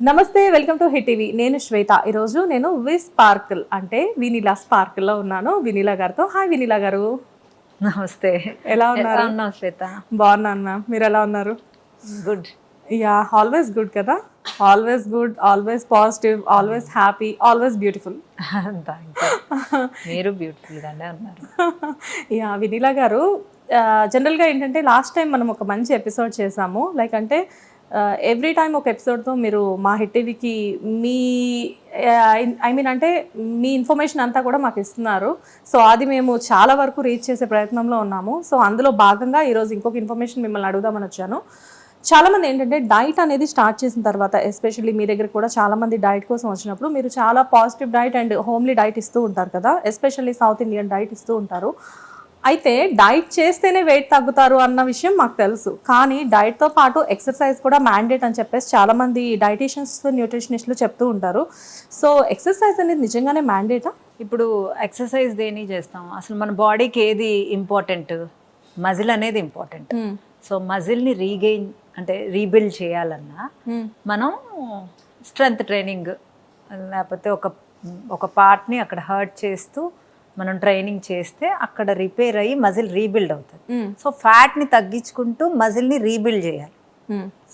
నమస్తే welcome to hit TV. నేను శ్వేత. ఈరోజు నేను విస్ స్పార్కిల్ అంటే వినిలా స్పార్కిల్లో ఉన్నాను వినిలా గారితో. హాయ్ వినిలా గారు. నమస్తే. ఎలా ఉన్నారు? ఉన్నావు శ్వేత? బాగున్నాను మ్యామ్. మీరు ఎలా ఉన్నారు? గుడ్. యా ఆల్వేస్ గుడ్ కదా? Always good always positive always happy always beautiful. మీరు బ్యూటిఫుల్ గానే ఉన్నారు. యా వినీలా గారు జనరల్గా ఏంటంటే లాస్ట్ టైం మనం ఒక మంచి ఎపిసోడ్ చేసాము. లైక్ అంటే ఎవ్రీ టైం ఒక ఎపిసోడ్తో మీరు మా హిట్ టీవీకి మీ ఐ మీన్ అంటే మీ ఇన్ఫర్మేషన్ అంతా కూడా మాకు ఇస్తున్నారు. సో అది మేము చాలా వరకు రీచ్ చేసే ప్రయత్నంలో ఉన్నాము. సో అందులో భాగంగా ఈరోజు ఇంకొక ఇన్ఫర్మేషన్ మిమ్మల్ని అడుగుదామని వచ్చాను. చాలామంది ఏంటంటే డైట్ అనేది స్టార్ట్ చేసిన తర్వాత ఎస్పెషల్లీ మీ దగ్గర కూడా చాలామంది డైట్ కోసం వచ్చినప్పుడు మీరు చాలా positive diet and homely diet ఇస్తూ ఉంటారు కదా. ఎస్పెషల్లీ సౌత్ ఇండియన్ డైట్ ఇస్తూ ఉంటారు. అయితే డైట్ చేస్తేనే వెయిట్ తగ్గుతారు అన్న విషయం మాకు తెలుసు. కానీ డైట్తో పాటు ఎక్సర్సైజ్ కూడా మ్యాండేట్ అని చెప్పేసి చాలా మంది డైటీషియన్స్ న్యూట్రిషనిస్టులు చెప్తూ ఉంటారు. సో ఎక్సర్సైజ్ అనేది నిజంగానే మ్యాండేటా? ఇప్పుడు ఎక్సర్సైజ్ దేని చేస్తాం? అసలు మన బాడీకి ఏది ఇంపార్టెంట్? మజిల్ అనేది ఇంపార్టెంట్. సో మజిల్ని రీగెయిన్ అంటే రీబిల్డ్ చేయాలన్నా మనం స్ట్రెంగ్త్ ట్రైనింగ్ లేకపోతే ఒక ఒక పార్ట్ని అక్కడ హర్ట్ చేస్తూ మనం ట్రైనింగ్ చేస్తే అక్కడ రిపేర్ అయ్యి మజిల్ రీబిల్డ్ అవుతుంది. సో ఫ్యాట్ని తగ్గించుకుంటూ మజిల్ని రీబిల్డ్ చేయాలి.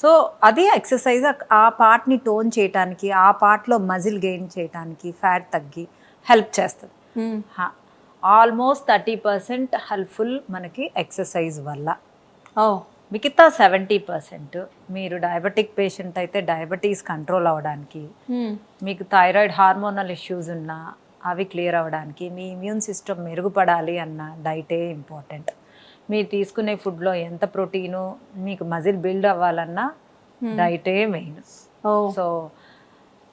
సో అది ఎక్సర్సైజ్ ఆ పార్ట్ని టోన్ చేయటానికి ఆ పార్ట్లో మజిల్ గెయిన్ చేయటానికి ఫ్యాట్ తగ్గి హెల్ప్ చేస్తుంది. ఆల్మోస్ట్ థర్టీ పర్సెంట్ హెల్ప్ఫుల్ మనకి ఎక్సర్సైజ్ వల్ల. ఓ మిగతా సెవెంటీ పర్సెంట్ మీరు డయాబెటిక్ పేషెంట్ అయితే డయాబెటీస్ కంట్రోల్ అవ్వడానికి మీకు థైరాయిడ్ హార్మోనల్ ఇష్యూస్ ఉన్నా అవి క్లియర్ అవ్వడానికి మీ ఇమ్యూన్ సిస్టమ్ మెరుగుపడాలి అన్న డైటే ఇంపార్టెంట్. మీరు తీసుకునే ఫుడ్లో ఎంత ప్రోటీను మీకు మజిల్ బిల్డ్ అవ్వాలన్నా డైటే మెయిన్. సో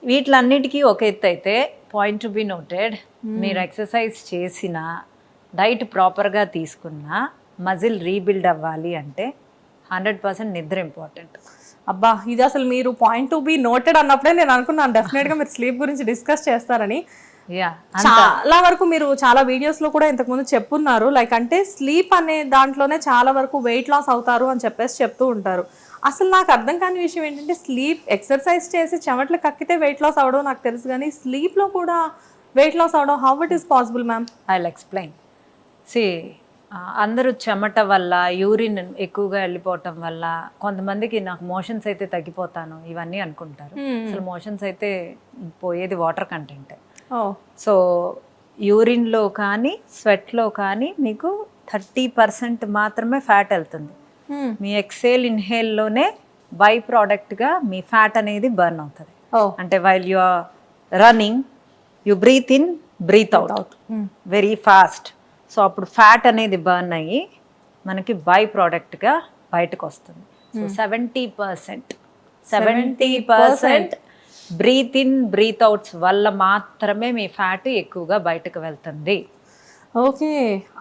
వీటిలన్నిటికీ ఒక ఎత్తు అయితే పాయింట్ టు బి నోటెడ్ మీరు ఎక్సర్సైజ్ చేసిన డైట్ ప్రాపర్గా తీసుకున్నా మజిల్ రీబిల్డ్ అవ్వాలి అంటే హండ్రెడ్ పర్సెంట్ నిద్ర ఇంపార్టెంట్. అబ్బా ఇది అసలు మీరు పాయింట్ టు బి నోటెడ్ అన్నప్పుడే నేను అనుకున్నాను డెఫినెట్గా మీరు స్లీప్ గురించి డిస్కస్ చేస్తారని. చాలా వరకు మీరు చాలా వీడియోస్లో కూడా ఇంతకుముందు చెప్పున్నారు. లైక్ అంటే స్లీప్ అనే దాంట్లోనే చాలా వరకు వెయిట్ లాస్ అవుతారు అని చెప్పేసి చెప్తూ ఉంటారు. అసలు నాకు అర్థం కాని విషయం ఏంటంటే స్లీప్ ఎక్సర్సైజ్ చేసి చెమట్లు కక్కితే వెయిట్ లాస్ అవడం నాకు తెలుసు కానీ స్లీప్లో కూడా వెయిట్ లాస్ అవడం how it is possible ma'am I explain see అందరూ చెమట వల్ల యూరిన్ ఎక్కువగా వెళ్ళిపోవటం వల్ల కొంతమందికి నాకు మోషన్స్ అయితే తగ్గిపోతాను ఇవన్నీ అనుకుంటారు. అసలు మోషన్స్ అయితే పోయేది వాటర్ కంటెంట్ సో యూరిన్లో కానీ స్వెట్లో కానీ మీకు థర్టీ పర్సెంట్ మాత్రమే ఫ్యాట్ వెళ్తుంది. మీ ఎక్సేల్ ఇన్హేల్లోనే బై ప్రోడక్ట్గా మీ ఫ్యాట్ అనేది బర్న్ అవుతుంది. అంటే while you are running you breathe in breathe out very fast so అప్పుడు ఫ్యాట్ అనేది బర్న్ అయ్యి మనకి బై ప్రోడక్ట్గా బయటకు వస్తుంది so seventy percent. Seventy percent breath in breath outs వల్ల మాత్రమే మీ ఫ్యాట్ ఎక్కువగా బయటకు వెళ్తుంది. ఓకే.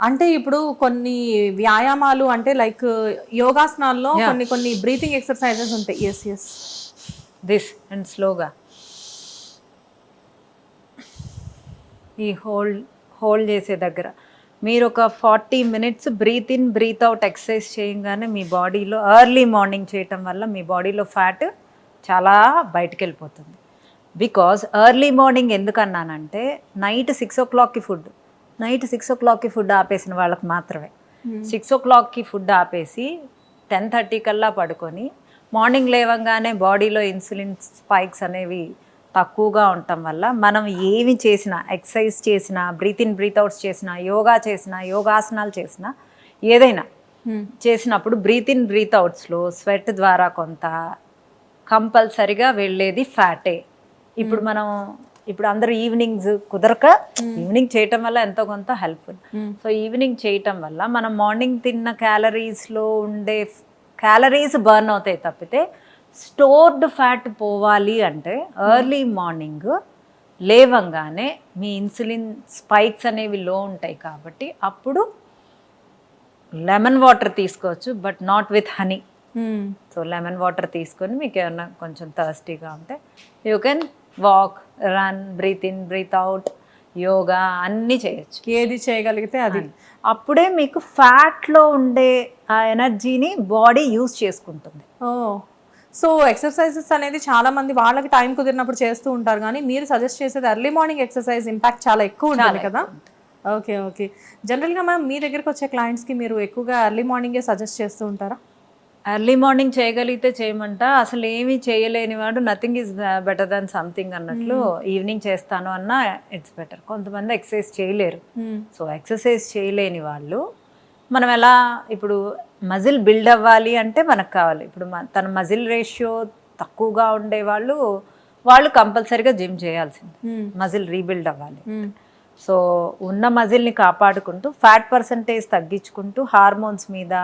అంటే ఇప్పుడు కొన్ని వ్యాయామాలు అంటే లైక్ యోగాసనాల్లో కొన్ని కొన్ని బ్రీతింగ్ ఎక్సర్సైజెస్ ఉంటాయి. ఎస్ ఎస్ దిస్ అండ్ స్లోగా ఈ హోల్డ్ హోల్డ్ చేసే దగ్గర. మీరు ఒక forty minutes breath in breath out exercise చేయగానే మీ బాడీలో ఎర్లీ మార్నింగ్ చేయటం వల్ల మీ బాడీలో ఫ్యాట్ చాలా బయటకు వెళ్ళిపోతుంది బికాజ్ ఎర్లీ మార్నింగ్ ఎందుకు అన్నానంటే నైట్ సిక్స్ ఓ క్లాక్కి ఫుడ్ నైట్ సిక్స్ ఓ క్లాక్కి ఫుడ్ ఆపేసిన వాళ్ళకి మాత్రమే. సిక్స్ ఓ క్లాక్కి ఫుడ్ ఆపేసి టెన్ థర్టీ కల్లా పడుకొని మార్నింగ్ లేవంగానే బాడీలో ఇన్సులిన్ స్పైక్స్ అనేవి తక్కువగా ఉండటం వల్ల మనం ఏమి చేసినా ఎక్సర్సైజ్ చేసినా బ్రీత్ ఇన్ బ్రీత్ అవుట్స్ చేసినా యోగా చేసినా యోగాసనాలు చేసినా ఏదైనా చేసినప్పుడు బ్రీత్ ఇన్ బ్రీత్ అవుట్స్లో స్వెట్ ద్వారా కొంత కంపల్సరిగా వెళ్ళేది ఫ్యాటే. ఇప్పుడు మనం ఇప్పుడు అందరూ ఈవినింగ్స్ కుదరక ఈవినింగ్ చేయటం వల్ల ఎంతో కొంత హెల్ప్ఫుల్ సో ఈవినింగ్ చేయటం వల్ల మనం మార్నింగ్ తిన్న క్యాలరీస్లో ఉండే క్యాలరీస్ బర్న్ అవుతాయి తప్పితే స్టోర్డ్ ఫ్యాట్ పోవాలి అంటే ఎర్లీ మార్నింగ్ లేవంగానే మీ ఇన్సులిన్ స్పైక్స్ అనేవి లో ఉంటాయి కాబట్టి అప్పుడు లెమన్ వాటర్ తీసుకోవచ్చు but not with honey. So lemon water తీసుకొని మీకు ఏమన్నా కొంచెం థర్స్టీగా ఉంటే you can walk run breathe in breathe out yoga అన్నీ చేయొచ్చు. ఏది చేయగలిగితే అది. అప్పుడే మీకు ఫ్యాట్లో ఉండే ఆ ఎనర్జీని బాడీ యూజ్ చేసుకుంటుంది. ఓ. సో ఎక్సర్సైజెస్ అనేది చాలా మంది వాళ్ళకి టైం కుదిరినప్పుడు చేస్తూ ఉంటారు. కానీ మీరు సజెస్ట్ చేసేది ఎర్లీ మార్నింగ్ ఎక్సర్సైజ్ ఇంపాక్ట్ చాలా ఎక్కువ ఉంటుంది కదా? ఓకే ఓకే జనరల్గా మ్యామ్ మీ దగ్గరకు వచ్చే clients-కి మీరు ఎక్కువగా ఎర్లీ మార్నింగే సజెస్ట్ చేస్తూ ఉంటారా? ఎర్లీ మార్నింగ్ చేయగలిగితే చేయమంట. అసలు ఏమీ చేయలేని వాడు nothing is better than something అన్నట్లు ఈవినింగ్ చేస్తాను అన్న ఇట్స్ బెటర్ కొంతమంది ఎక్సర్సైజ్ చేయలేరు. సో ఎక్సర్సైజ్ చేయలేని వాళ్ళు మనం ఎలా ఇప్పుడు మజిల్ బిల్డ్ అవ్వాలి అంటే మనకు కావాలి. ఇప్పుడు తన మజిల్ రేషియో తక్కువగా ఉండే వాళ్ళు వాళ్ళు కంపల్సరీగా జిమ్ చేయాల్సింది. మజిల్ రీబిల్డ్ అవ్వాలి. సో ఉన్న మజిల్ని కాపాడుకుంటూ ఫ్యాట్ పర్సంటేజ్ తగ్గించుకుంటూ హార్మోన్స్ మీద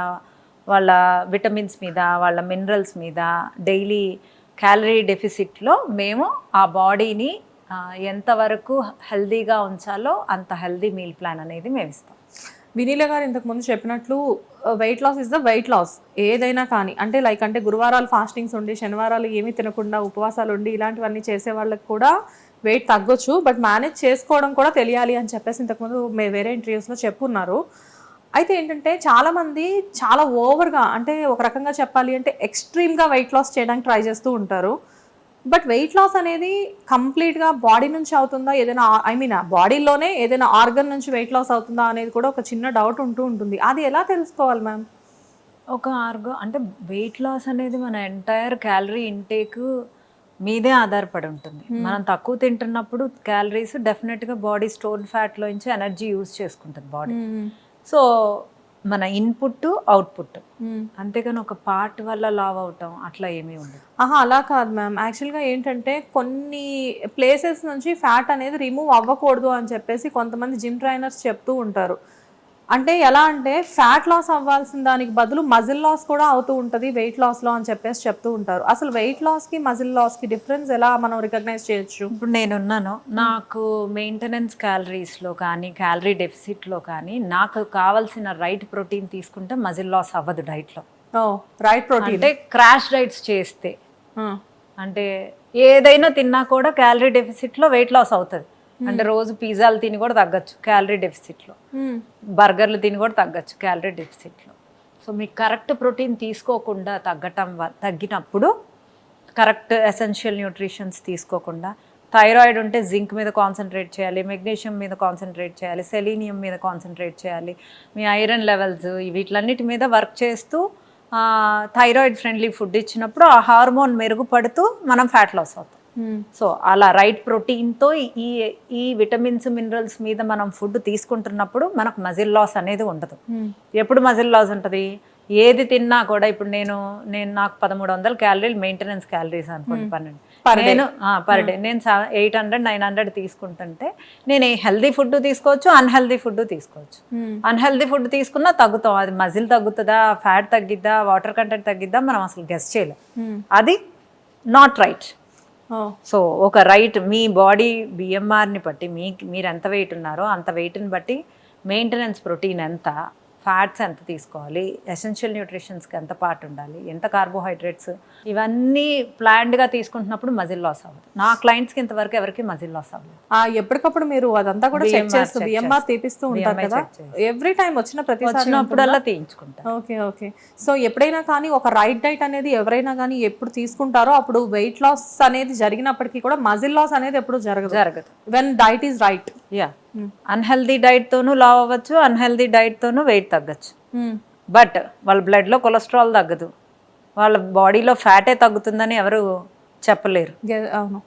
వాళ్ళ విటమిన్స్ మీద వాళ్ళ మినరల్స్ మీద డైలీ క్యాలరీ డెఫిసిట్లో మేము ఆ బాడీని ఎంతవరకు హెల్దీగా ఉంచాలో అంత హెల్దీ మీల్ ప్లాన్ అనేది మేము ఇస్తాం. వినీల గారు ఇంతకుముందు చెప్పినట్లు weight loss is the weight loss ఏదైనా కానీ అంటే లైక్ అంటే గురువారాలు ఫాస్టింగ్స్ ఉండి శనివారాలు ఏమీ తినకుండా ఉపవాసాలు ఉండి ఇలాంటివన్నీ చేసే వాళ్ళకి కూడా వెయిట్ తగ్గొచ్చు. బట్ మేనేజ్ చేసుకోవడం కూడా తెలియాలి అని చెప్పేసి ఇంతకుముందు మే- వేరే ఇంటర్వ్యూస్లో చెప్పున్నారు. అయితే ఏంటంటే చాలా మంది చాలా ఓవర్గా అంటే ఒక రకంగా చెప్పాలి అంటే ఎక్స్ట్రీమ్గా వెయిట్ లాస్ చేయడానికి ట్రై చేస్తూ ఉంటారు. బట్ వెయిట్ లాస్ అనేది కంప్లీట్గా బాడీ నుంచి అవుతుందా ఏదైనా ఐ మీన్ బాడీలోనే ఏదైనా ఆర్గన్ నుంచి వెయిట్ లాస్ అవుతుందా అనేది కూడా ఒక చిన్న డౌట్ ఉంటూ ఉంటుంది. అది ఎలా తెలుసుకోవాలి మ్యామ్ ఒక ఆర్గో అంటే వెయిట్ లాస్ అనేది మన ఎంటైర్ క్యాలరీ ఇంటేక్ మీదే ఆధారపడి ఉంటుంది. మనం తక్కువ తింటున్నప్పుడు క్యాలరీస్ డెఫినెట్గా బాడీ స్టోన్ ఫ్యాట్లో నుంచి ఎనర్జీ యూజ్ చేసుకుంటుంది బాడీ సో మన ఇన్పుట్ అవుట్పుట్ అంతేగాని ఒక పార్ట్ వల్ల లావ్ అవటం అట్లా ఏమీ ఉండదు. ఆహా అలా కాదు మ్యామ్. యాక్చువల్గా ఏంటంటే కొన్ని ప్లేసెస్ నుంచి ఫ్యాట్ అనేది రిమూవ్ అవ్వకూడదు అని చెప్పేసి కొంతమంది జిమ్ ట్రైనర్స్ చెప్తూ ఉంటారు. అంటే ఎలా అంటే ఫ్యాట్ లాస్ అవ్వాల్సిన దానికి బదులు మజిల్ లాస్ కూడా అవుతూ ఉంటుంది వెయిట్ లాస్లో అని చెప్పేసి చెప్తూ ఉంటారు. అసలు వెయిట్ లాస్కి మజిల్ లాస్కి డిఫరెన్స్ ఎలా మనం రికగ్నైజ్ చేయొచ్చు? ఇప్పుడు నేనున్నాను. నాకు మెయింటెనెన్స్ క్యాలరీస్లో కానీ క్యాలరీ డెఫిసిట్లో కానీ నాకు కావాల్సిన రైట్ ప్రోటీన్ తీసుకుంటే మజిల్ లాస్ అవ్వదు డైట్లో రైట్ ప్రోటీన్ అంటే క్రాష్ డైట్స్ చేస్తే. అంటే ఏదైనా తిన్నా కూడా క్యాలరీ డెఫిసిట్లో వెయిట్ లాస్ అవుతుంది. అంటే రోజు పిజ్జాలు తిని కూడా తగ్గచ్చు క్యాలరీ డెఫిసిట్లో బర్గర్లు తిని కూడా తగ్గచ్చు క్యాలరీ డెఫిసిట్లో సో మీకు కరెక్ట్ ప్రోటీన్ తీసుకోకుండా తగ్గటం తగ్గినప్పుడు కరెక్ట్ ఎసెన్షియల్ న్యూట్రిషన్స్ తీసుకోకుండా థైరాయిడ్ ఉంటే జింక్ మీద కాన్సన్ట్రేట్ చేయాలి మెగ్నీషియం మీద కాన్సన్ట్రేట్ చేయాలి సెలీనియం మీద కాన్సన్ట్రేట్ చేయాలి మీ ఐరన్ లెవెల్స్ వీటిలన్నిటి మీద వర్క్ చేస్తూ థైరాయిడ్ ఫ్రెండ్లీ ఫుడ్ ఇచ్చినప్పుడు ఆ హార్మోన్ మెరుగుపడుతూ మనం ఫ్యాట్ లాస్ అవుతాం. సో అలా రైట్ ప్రోటీన్తో ఈ ఈ విటమిన్స్ మినరల్స్ మీద మనం ఫుడ్ తీసుకుంటున్నప్పుడు మనకు మజిల్ లాస్ అనేది ఉండదు. ఎప్పుడు మజిల్ లాస్ ఉంటుంది? ఏది తిన్నా కూడా ఇప్పుడు నేను నేను నాకు పదమూడు వందల క్యాలరీలు మెయింటెనెన్స్ క్యాలరీస్ అనుకోండి పన్నెండు. నేను పర్ డే నేను ఎయిట్ హండ్రెడ్ నైన్ హండ్రెడ్ తీసుకుంటుంటే నేను హెల్దీ ఫుడ్ తీసుకోవచ్చు అన్హెల్దీ ఫుడ్ తీసుకోవచ్చు. అన్హెల్దీ ఫుడ్ తీసుకున్నా తగ్గుతాం. అది మజిల్ తగ్గుతుందా ఫ్యాట్ తగ్గిద్దా వాటర్ కంటెంట్ తగ్గిద్దా మనం అసలు గెస్ చేయలేం. అది నాట్ రైట్. సో ఒక రైట్ మీ బాడీ బిఎంఆర్ని బట్టి మీ మీరు ఎంత వెయిట్ ఉన్నారో అంత వెయిట్ని బట్టి మెయింటెనెన్స్ ప్రోటీన్ ఎంత? ఫ్యాట్స్ ఎంత తీసుకోవాలి ఎసెన్షియల్ న్యూట్రిషన్స్కి ఎంత పార్ట్ ఉండాలి ఎంత కార్బోహైడ్రేట్స్ ఇవన్నీ ప్లాన్డ్గా తీసుకుంటున్నప్పుడు మజిల్ లాస్ అవ్వదు. నా క్లయింట్స్కి ఇంతవరకు ఎవరికి మజిల్ లాస్ అవ్వదు ఎప్పటికప్పుడు మీరు అదంతా కూడా చెక్ చేస్తూ బిఎంఆర్. తీపిస్తూ ఉంటారు కదా. ఎవ్రీ టైం వచ్చిన ప్రతిసారి వచ్చినప్పుడల్లా తీయించుకుంటాను ఓకే ఓకే. సో ఎప్పుడైనా కానీ ఒక రైట్ డైట్ అనేది ఎవరైనా కానీ ఎప్పుడు తీసుకుంటారో అప్పుడు వెయిట్ లాస్ అనేది జరిగినప్పటికీ కూడా మజిల్ లాస్ అనేది ఎప్పుడు జరగదు. జరగదు. When diet is right yeah unhealthy డైట్తోనూ లావ్ అవ్వచ్చు అన్హెల్దీ డైట్తోనూ వెయిట్ తగ్గచ్చు. బట్ వాళ్ళ బ్లడ్లో కొలెస్ట్రాల్ తగ్గదు. వాళ్ళ బాడీలో ఫ్యాటే తగ్గుతుందని ఎవరు చెప్పలేరు. అవును.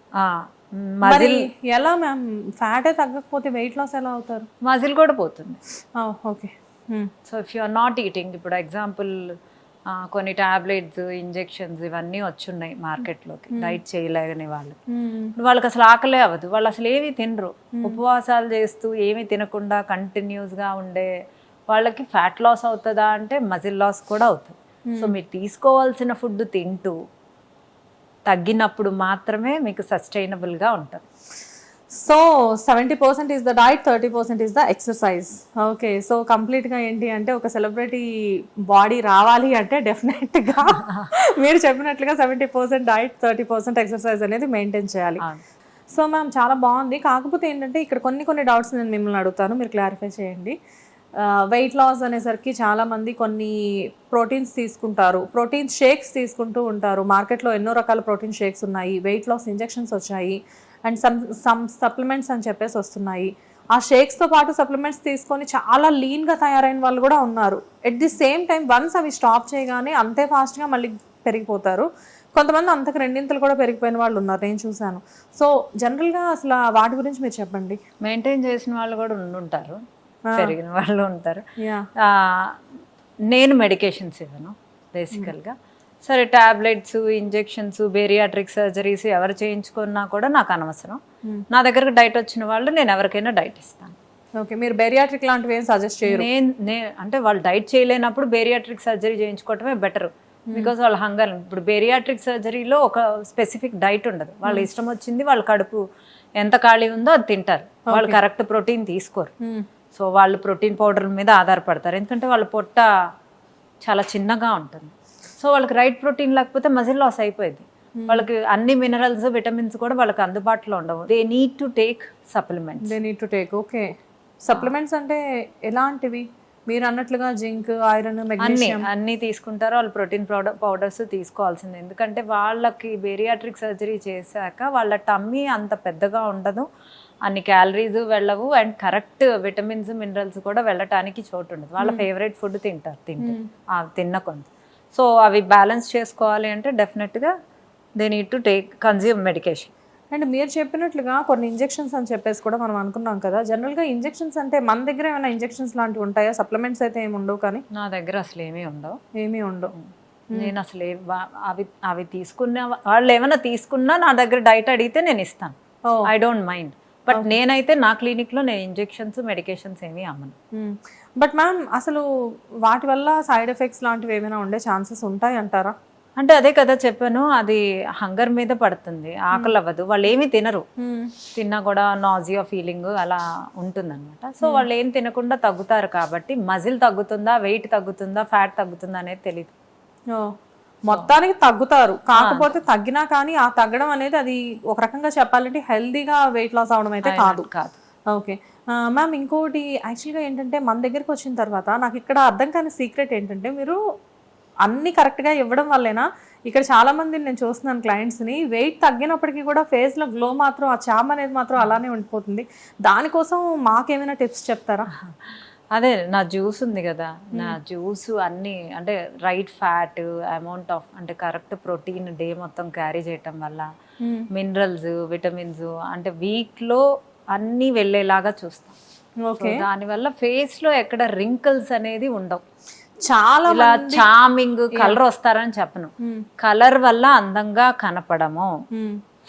మజిల్ ఎలా మ్యామ్? ఫ్యాటే తగ్గకపోతే వెయిట్ లాస్ ఎలా అవుతారు? మజిల్ కూడా పోతుంది. Okay. So if you are not eating ఇప్పుడు ఎగ్జాంపుల్ కొన్ని టాబ్లెట్స్ ఇంజెక్షన్స్ ఇవన్నీ వచ్చున్నాయి మార్కెట్లోకి. డైట్ చేయలేని వాళ్ళు. వాళ్ళకి అసలు ఆకలే అవ్వదు. వాళ్ళు అసలు ఏమీ తినరు. ఉపవాసాలు చేస్తూ ఏమీ తినకుండా కంటిన్యూస్గా ఉండే వాళ్ళకి ఫ్యాట్ లాస్ అవుతుందా అంటే మజిల్ లాస్ కూడా అవుతుంది. సో మీరు తీసుకోవాల్సిన ఫుడ్ తింటూ తగ్గినప్పుడు మాత్రమే మీకు సస్టైనబుల్గా ఉంటుంది. So seventy percent is the diet thirty percent is the exercise okay so కంప్లీట్గా ఏంటి అంటే ఒక సెలబ్రిటీ బాడీ రావాలి అంటే డెఫినెట్గా మీరు చెప్పినట్లుగా seventy percent diet thirty percent exercise అనేది మెయింటైన్ చేయాలి. సో మ్యామ్ చాలా బాగుంది. కాకపోతే ఏంటంటే ఇక్కడ కొన్ని కొన్ని డౌట్స్ నేను మిమ్మల్ని అడుగుతాను. మీరు క్లారిఫై చేయండి. వెయిట్ లాస్ అనేసరికి చాలా మంది కొన్ని ప్రోటీన్స్ తీసుకుంటారు. ప్రోటీన్ షేక్స్ తీసుకుంటూ ఉంటారు. మార్కెట్లో ఎన్నో రకాల ప్రోటీన్ షేక్స్ ఉన్నాయి. వెయిట్ లాస్ ఇంజెక్షన్స్ వచ్చాయి. అండ్ సమ్ సమ్ సప్లిమెంట్స్ అని చెప్పేసి వస్తున్నాయి. ఆ షేక్స్తో పాటు సప్లిమెంట్స్ తీసుకొని చాలా లీన్గా తయారైన వాళ్ళు కూడా ఉన్నారు. At the same time once అవి స్టాప్ చేయగానే అంతే ఫాస్ట్గా మళ్ళీ పెరిగిపోతారు. కొంతమంది అంతకు రెండింతలు కూడా పెరిగిపోయిన వాళ్ళు ఉన్నారు నేను చూశాను. సో జనరల్గా అసలు వాటి గురించి మీరు చెప్పండి. మెయింటైన్ చేసిన వాళ్ళు కూడా ఉండుంటారు పెరిగిన వాళ్ళు ఉంటారు. నేను మెడికేషన్స్ ఇవ్వను బేసికల్గా సరే టాబ్లెట్స్ ఇంజెక్షన్స్ బేరియాట్రిక్ సర్జరీస్ ఎవరు చేయించుకున్నా కూడా నాకు అనవసరం. నా దగ్గరకు డైట్ వచ్చిన వాళ్ళు నేను ఎవరికైనా డైట్ ఇస్తాను. ఓకే మీరు బెరియాట్రిక్ లాంటివి ఏం సజెస్ట్ చేయరు? నేను అంటే వాళ్ళు డైట్ చేయలేనప్పుడు బేరియాట్రిక్ సర్జరీ చేయించుకోవటమే బెటర్. బికాజ్ వాళ్ళ హంగర్ ఇప్పుడు బేరియాట్రిక్ సర్జరీలో ఒక స్పెసిఫిక్ డైట్ ఉండదు. వాళ్ళ ఇష్టం వచ్చింది వాళ్ళ కడుపు ఎంత ఖాళీ ఉందో అది తింటారు. వాళ్ళు కరెక్ట్ ప్రోటీన్ తీసుకోరు. సో వాళ్ళు ప్రోటీన్ పౌడర్ మీద ఆధారపడతారు. ఎందుకంటే వాళ్ళ పొట్ట చాలా చిన్నగా ఉంటుంది. సో వాళ్ళకి రైట్ ప్రోటీన్ లేకపోతే మజిల్ లాస్ అయిపోయింది. వాళ్ళకి అన్ని మినరల్స్ విటమిన్స్ కూడా వాళ్ళకి అందుబాటులో ఉండవు. They need to take supplements they need to take okay supplements అంటే ఎలాంటివి? మీరు అన్నట్లుగా జింక్ ఐరన్ అన్ని అన్ని తీసుకుంటారు. వాళ్ళు ప్రోటీన్ పౌడర్ పౌడర్స్ తీసుకోవాల్సిందే. ఎందుకంటే వాళ్ళకి బేరియాట్రిక్ సర్జరీ చేశాక వాళ్ళ టమ్మీ అంత పెద్దగా ఉండదు. అన్ని క్యాలరీస్ వెళ్ళవు అండ్ కరెక్ట్ విటమిన్స్ మినరల్స్ కూడా వెళ్ళటానికి చోటు ఉండదు. వాళ్ళ ఫేవరెట్ ఫుడ్ తింటారు తింటే. ఆ తిన్న కొంత. సో అవి బ్యాలెన్స్ చేసుకోవాలి అంటే డెఫినెట్గా they need to take consume medication and మీరు చెప్పినట్లుగా కొన్ని ఇంజెక్షన్స్ అని చెప్పేసి కూడా మనం అనుకున్నాం కదా జనరల్గా ఇంజెక్షన్స్ అంటే మన దగ్గర ఏమైనా ఇంజెక్షన్స్ లాంటివి ఉంటాయా? సప్లిమెంట్స్ అయితే ఏమి ఉండవు కానీ? నా దగ్గర అసలు ఏమీ ఉండవు. ఏమీ ఉండవు. నేను అసలు అవి అవి తీసుకున్న వాళ్ళు ఏమైనా తీసుకున్నా నా దగ్గర డైట్ అడిగితే నేను ఇస్తాను. ఐ డోంట్ మైండ్ బట్ నేనైతే నా క్లినిక్లో నేను ఇంజెక్షన్స్ మెడికేషన్స్ ఏమీ అమ్మను. బట్ మ్యామ్ అసలు వాటి వల్ల సైడ్ ఎఫెక్ట్స్ లాంటివి ఏమైనా ఉండే ఛాన్సెస్ ఉంటాయి అంటారా? అంటే అదే కదా చెప్పాను అది హంగర్ మీద పడుతుంది ఆకలి అవ్వదు. వాళ్ళు ఏమీ తినరు. తిన్నా కూడా నాజియా ఫీలింగ్ అలా ఉంటుందన్నమాట. సో వాళ్ళు ఏం తినకుండా తగ్గుతారు కాబట్టి మజిల్ తగ్గుతుందా వెయిట్ తగ్గుతుందా ఫ్యాట్ తగ్గుతుందా అనేది తెలియదు మొత్తానికి తగ్గుతారు. కాకపోతే తగ్గినా కానీ ఆ తగ్గడం అనేది అది ఒక రకంగా చెప్పాలంటే హెల్దీగా వెయిట్ లాస్ అవడం అయితే కాదు. కాదు. ఓకే మ్యామ్ ఇంకోటి యాక్చువల్గా ఏంటంటే మన దగ్గరికి వచ్చిన తర్వాత నాకు ఇక్కడ అర్థం కాని సీక్రెట్ ఏంటంటే మీరు అన్ని కరెక్ట్గా ఇవ్వడం వల్లేనా? ఇక్కడ చాలా మందిని నేను చూస్తున్నాను క్లయింట్స్ని వెయిట్ తగ్గినప్పటికీ కూడా ఫేస్లో గ్లో మాత్రం ఆ చామ్ అనేది మాత్రం అలానే ఉండిపోతుంది. దానికోసం మాకేమైనా టిప్స్ చెప్తారా? అదే నా జ్యూస్ ఉంది కదా. నా జ్యూస్ అన్ని అంటే రైట్ ఫ్యాట్ అమౌంట్ ఆఫ్ అంటే కరెక్ట్ ప్రోటీన్ డే మొత్తం క్యారీ చేయటం వల్ల మినరల్స్ విటమిన్స్ అంటే వీక్లో అన్నీ వెళ్ళేలాగా చూస్తాం. ఓకే. దానివల్ల ఫేస్లో ఎక్కడ రింకిల్స్ అనేది ఉండవు. చాలా ఇలా చామింగ్ కలర్ వస్తారని చెప్పను. కలర్ వల్ల అందంగా కనపడము.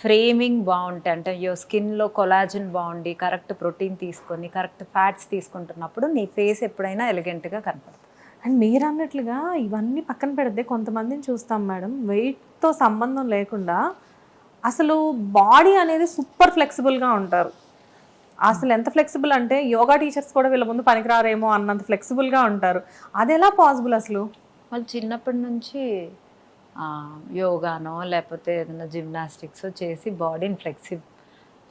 ఫ్రేమింగ్ బాగుంటాయి. అంటే యో స్కిన్లో కొలాజిన్ బాగుండి కరెక్ట్ ప్రోటీన్ తీసుకొని కరెక్ట్ ఫ్యాట్స్ తీసుకుంటున్నప్పుడు నీ ఫేస్ ఎప్పుడైనా ఎలిగెంట్గా కనపడుతుంది. అండ్ మీరు అన్నట్లుగా ఇవన్నీ పక్కన పెడితే కొంతమందిని చూస్తాం మేడం. వెయిట్తో సంబంధం లేకుండా అసలు బాడీ అనేది సూపర్ ఫ్లెక్సిబుల్గా ఉంటారు. అసలు ఎంత ఫ్లెక్సిబుల్ అంటే యోగా టీచర్స్ కూడా వీళ్ళ ముందు పనికిరారేమో అన్నంత ఫ్లెక్సిబుల్గా ఉంటారు. అది ఎలా పాసిబుల్ అసలు? వాళ్ళు చిన్నప్పటి నుంచి యోగానో లేకపోతే ఏదైనా జిమ్నాస్టిక్స్ చేసి బాడీని ఫ్లెక్సి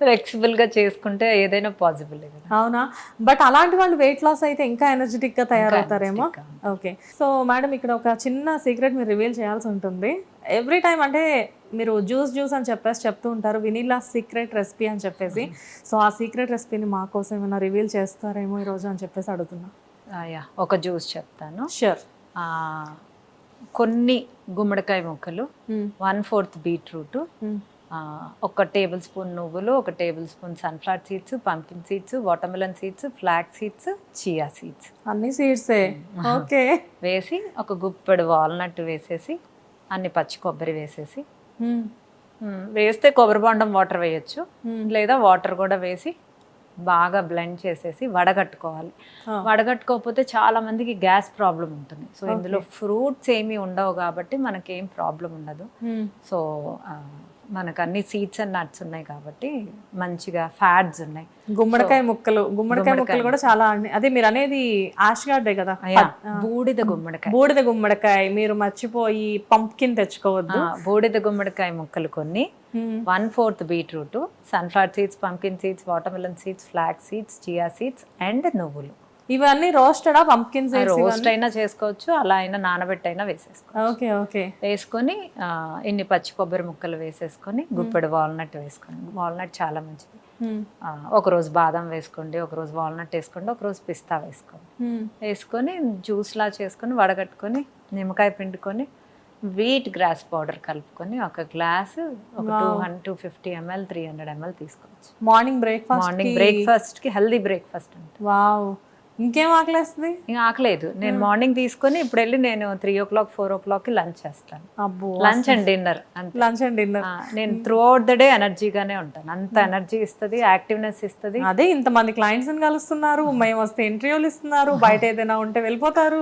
ఫ్లెక్సిబుల్గా చేసుకుంటే ఏదైనా పాసిబుల్ కదా. అవునా? బట్ అలాంటి వాళ్ళు వెయిట్ లాస్ అయితే ఇంకా ఎనర్జెటిక్గా తయారవుతారేమో. ఓకే. సో మేడం ఇక్కడ ఒక చిన్న సీక్రెట్ మీరు రివీల్ చేయాల్సి ఉంటుంది. ఎవ్రీ టైం అంటే మీరు జ్యూస్ జ్యూస్ అని చెప్పేసి చెప్తూ ఉంటారు. వినీలా సీక్రెట్ రెసిపీ అని చెప్పేసి. సో ఆ సీక్రెట్ రెసిపీని మా కోసం ఏమైనా రివీల్ చేస్తారేమో ఈరోజు అని చెప్పేసి అడుగుతున్నా. ఆ, యా. ఒక జ్యూస్ చెప్తాను. షూర్ కొన్ని గుమ్మడికాయ ముక్కలు వన్ ఫోర్త్ బీట్రూట్ ఒక టేబుల్ స్పూన్ నువ్వులు ఒక tablespoon sunflower seeds pumpkin seeds watermelon seeds flax seeds chia seeds అన్ని సీడ్సే ఓకే. వేసి ఒక గుప్పెడు వాల్నట్ వేసేసి అన్ని పచ్చి కొబ్బరి వేసేసి వేస్తే కొబ్బరి బొండం వాటర్ వేయొచ్చు. లేదా వాటర్ కూడా వేసి బాగా బ్లెండ్ చేసేసి వడగట్టుకోవాలి. వడగట్టుకోకపోతే చాలా మందికి గ్యాస్ ప్రాబ్లం ఉంటుంది. సో ఇందులో ఫ్రూట్స్ ఏమీ ఉండవు కాబట్టి మనకేం ప్రాబ్లం ఉండదు. సో మనకు అన్ని సీడ్స్ అండ్ నట్స్ ఉన్నాయి కాబట్టి మంచిగా ఫ్యాట్స్ ఉన్నాయి. గుమ్మడికాయ ముక్కలు గుమ్మడికాయ ముక్కలు కూడా చాలా అదే మీరు అనేది ఆష్ గార్డే కదా? బూడిద గుమ్మడికాయ. బూడిద గుమ్మడికాయ. మీరు మర్చిపోయి పంప్కిన్ తెచ్చుకోవద్దు. బూడిద గుమ్మడికాయ ముక్కలు కొన్ని. One fourth beetroot sunflower seeds pumpkin seeds watermelon seeds flax seeds chia seeds and నువ్వులు. ఇవన్నీ రోస్టెడా పంకిన్ సీడ్స్ రోస్ట్ అయినా చేసుకోవచ్చు అలా అయినా నానబెట్టి అయినా వేసేసుకోవచ్చు. Okay okay. వేసుకొని ఆ, ఇన్ని పచ్చి కొబ్బరి ముక్కలు వేసేసుకొని గుప్పెడు వాల్నట్ వేసుకోండి వాల్నట్ చాలా మంచిది. ఆ, ఒకరోజు బాదం వేసుకోండి ఒకరోజు వాల్నట్ వేసుకోండి ఒకరోజు పిస్తా వేసుకోండి. వేసుకొని జ్యూస్లా చేసుకొని వడగట్టుకొని నిమ్మకాయ పిండుకొని వీట్ గ్రాస్ పౌడర్ కలుపుకొని ఒక గ్లాసు ఒక two hundred two fifty ml three hundred ml తీసుకోవచ్చు. మార్నింగ్ బ్రేక్ఫాస్ట్ మార్నింగ్ బ్రేక్ఫాస్ట్కి హెల్దీ బ్రేక్ఫాస్ట్ అంటే. వావ్ ఇంకేం ఆకలేస్తుంది? ఇంకా ఆకలేదు. నేను మార్నింగ్ తీసుకొని ఇప్పుడు వెళ్ళి నేను త్రీ ఓ క్లాక్ ఫోర్ ఓ క్లాక్కి లంచ్ చేస్తాను. అబ్బో lunch and dinner lunch and dinner. నేను త్రూ అవుట్ ద డే ఎనర్జీగానే ఉంటాను. అంత ఎనర్జీ ఇస్తుంది యాక్టివ్నెస్ ఇస్తుంది. అదే ఇంతమంది క్లయింట్స్ని కలుస్తున్నారు మేము వస్తే ఇంటర్వ్యూలు ఇస్తున్నారు బయట ఏదైనా ఉంటే వెళ్ళిపోతారు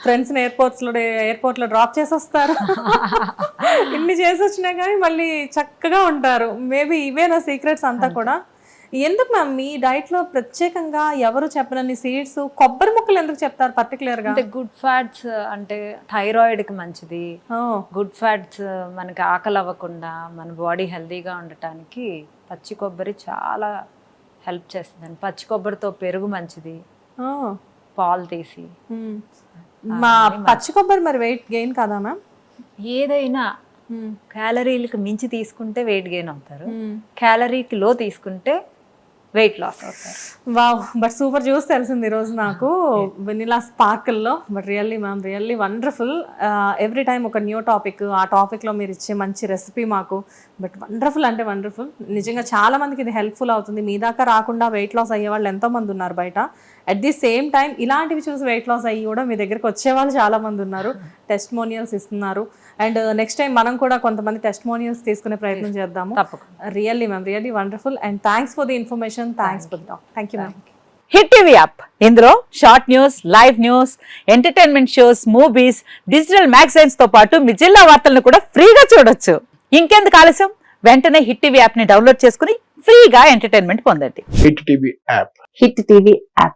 ఫ్రెండ్స్ ఎయిర్పోర్ట్స్లో ఎయిర్పోర్ట్లో డ్రాప్ చేసి వస్తారు ఇన్ని చేసి వచ్చినా కానీ మళ్ళీ చక్కగా ఉంటారు. మేబీ ఇవే నా సీక్రెట్స్ అంతా. కూడా? ఎందుకు మ్యామ్ మీ డైట్లో ప్రత్యేకంగా ఎవరు చెప్పనన్ని సీడ్స్ కొబ్బరి ముక్కలు ఎందుకు చెప్తారు పర్టికులర్గా? అంటే గుడ్ ఫ్యాట్స్ అంటే థైరాయిడ్కి మంచిది. గుడ్ ఫ్యాట్స్ మనకి ఆకలి అవ్వకుండా మన బాడీ హెల్తీగా ఉండటానికి పచ్చి కొబ్బరి చాలా హెల్ప్ చేస్తుంది పచ్చి కొబ్బరితో పెరుగు మంచిది. పాలు తీసి. మా పచ్చి కొబ్బరి మరి వెయిట్ గెయిన్ కదా మ్యామ్ ఏదైనా క్యాలరీలకు మించి తీసుకుంటే వెయిట్ గెయిన్ అవుతారు. క్యాలరీకి లో తీసుకుంటే వెయిట్ లాస్ అవుతారు వావ్ బట్ సూపర్ జ్యూస్ తెలిసింది ఈరోజు నాకు. Vanilla స్పార్కిల్లో but really ma'am really wonderful every time ఒక న్యూ టాపిక్ ఆ టాపిక్లో మీరు ఇచ్చే మంచి రెసిపీ మాకు బట్ వండర్ఫుల్ అంటే వండర్ఫుల్ నిజంగా చాలామందికి ఇది హెల్ప్ఫుల్ అవుతుంది. మీ దాకా రాకుండా వెయిట్ లాస్ అయ్యే వాళ్ళు ఎంతోమంది ఉన్నారు బయట. అట్ ది సేమ్ టైం ఇలాంటివి చూసి వెయిట్ లాస్ అయ్యి కూడా మీ దగ్గరికి వచ్చే వాళ్ళు చాలా మంది ఉన్నారు. టెస్ట్మోనియల్స్ ఇస్తున్నారు. అండ్ నెక్స్ట్ టైం మనం కూడా కొంతమంది టెస్ట్మోనియల్స్ తీసుకునే ప్రయత్నం చేద్దాము. Really ma'am really wonderful and thanks for the information thanks for the talk thank you ma'am hit TV app ఇందులో short news live news entertainment shows movies digital మ్యాగజైన్స్తో పాటు మీ జిల్లా వార్తలను కూడా ఫ్రీగా చూడొచ్చు. ఇంకెందుకు ఆలస్యం? వెంటనే హిట్ టీవీ యాప్ని డౌన్లోడ్ చేసుకుని ఫ్రీగా ఎంటర్టైన్మెంట్ పొందండి. Hit TV app hit TV app